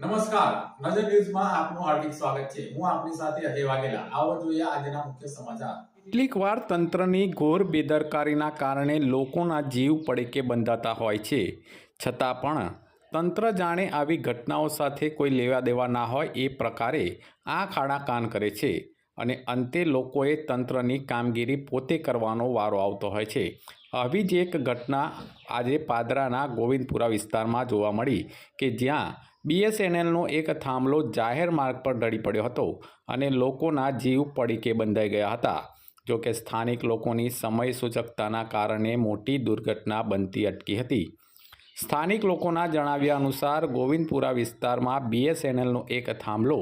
નમસ્કાર. નજર ન્યૂઝમાં આપનું હાર્દિક સ્વાગત છે. હું આપની સાથે અજય વાઘેલા. આવો જોઈએ આજના મુખ્ય સમાચાર. કેટલીક વાર તંત્રની ઘોર બેદરકારીના કારણે લોકોના જીવ પડીકે બંધાતા હોય છે. છતાં પણ તંત્ર જાણે આવી ઘટનાઓ સાથે કોઈ લેવા દેવા ના હોય એ પ્રકારે આ ખાડા કાન કરે છે અને અંતે લોકોએ તંત્રની કામગીરી પોતે કરવાનો વારો આવતો હોય છે. આવી જ એક ઘટના આજે પાદરાના ગોવિંદપુરા વિસ્તારમાં જોવા મળી કે જ્યાં બીએસએનએલનો એક થાંભલો જાહેર માર્ગ પર ઢળી પડ્યો હતો અને લોકોના જીવ પડીકે બંધાઈ ગયા હતા. જો કે સ્થાનિક લોકોની સમય સૂચકતાના કારણે મોટી દુર્ઘટના બનતી અટકી હતી. સ્થાનિક લોકોના જણાવ્યા અનુસાર ગોવિંદપુરા વિસ્તારમાં બીએસએનએલનો એક થાંભલો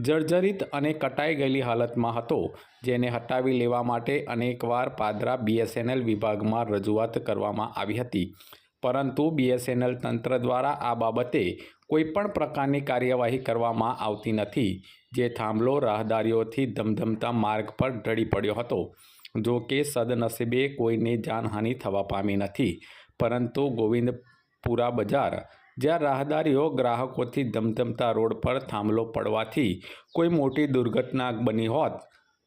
જર્જરિત અને કટાઈ ગયેલી હાલતમાં હતો, જેને હટાવી લેવા માટે અનેકવાર પાદરા બીએસએનએલ વિભાગમાં રજૂઆત કરવામાં આવી હતી. પરંતુ બીએસએનએલ તંત્ર દ્વારા આ બાબતે કોઈપણ પ્રકારની કાર્યવાહી કરવામાં આવતી નથી, જે થાંભલો, રાહદારીઓથી ધમધમતા માર્ગ પર ઢળી પડ્યો હતો. જો કે, સદનસીબે કોઈને જાનહાનિ થવા પામી નથી, પરંતુ ગોવિંદપુરા બજાર, જ્યાં રાહદારીઓ ગ્રાહકોથી ધમધમતા રોડ પર થાંભલો પડવાથી કોઈ મોટી દુર્ઘટના બની હોત,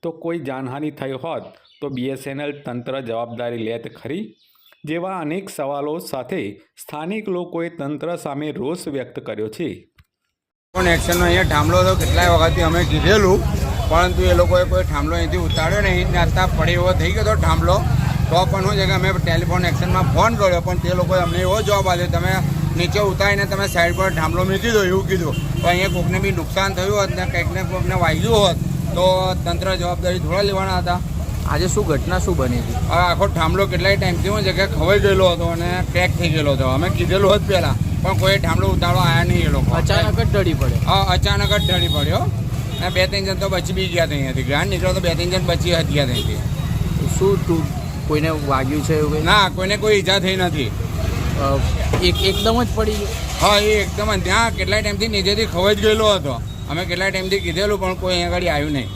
તો કોઈ જાનહાનિ થઈ હોત, તો બીએસએનએલ તંત્ર જવાબદારી લેત ખરી? જેવા અનેક સવાલો સાથે સ્થાનિક લોકોએ તંત્ર સામે રોષ વ્યક્ત કર્યો છે. પણ એક્શનનો અહીંયા થાંભલો તો કેટલાય વખતથી અમે કીધેલું, પરંતુ એ લોકોએ કોઈ થાંભલો અહીંથી ઉતાર્યો નહીં. ને અત્યારે પડી એવો થઈ ગયો તો થાંભલો તો પણ શું છે કે અમે ટેલિફોન એક્શનમાં ફોન કર્યો, પણ તે લોકોએ અમને એવો જવાબ આપ્યો, તમે નીચે ઉતારીને તમે સાઈડ પર થાંભલો મૂકી દો, એવું કીધું. તો અહીંયા કોકને બી નુકસાન થયું હોત ને કંઈકને કોઈકને વાગ્યું હોત, તો તંત્ર જવાબદારી થોડા લેવાના હતા. આજે શું ઘટના શું બની હતી? આ આખો થાંભલો કેટલાય ટાઈમથી હું જગ્યાએ ખવાઈ ગયેલો હતો અને ક્રેક થઈ ગયેલો હતો. અમે કીધેલું હોત પહેલાં પણ કોઈ થાંભલો ઉતારો આવ્યા નહીં એ લોકો. અચાનક જ ઢળી પડે. હા અચાનક જ ઢળી પડ્યો. અને બે ત્રણ જણ તો બચી બી ગયા ત્યાંથી ગ્રાન્ડ નીકળો તો બે ત્રણ જણ બચી હતી ગયા ત્યાંથી. શું તું કોઈને વાગ્યું છે એવું કંઈ? ના કોઈને કોઈ ઈજા થઈ નથી. એક એકદમ જ પડી ગયું? હા એ એકદમ જ. ત્યાં કેટલાય ટાઈમથી નીચેથી ખવાઈ જ ગયેલો હતો. અમે કેટલાય ટાઈમથી કીધેલું પણ કોઈ અહીંયા આગળ આવ્યું નહીં.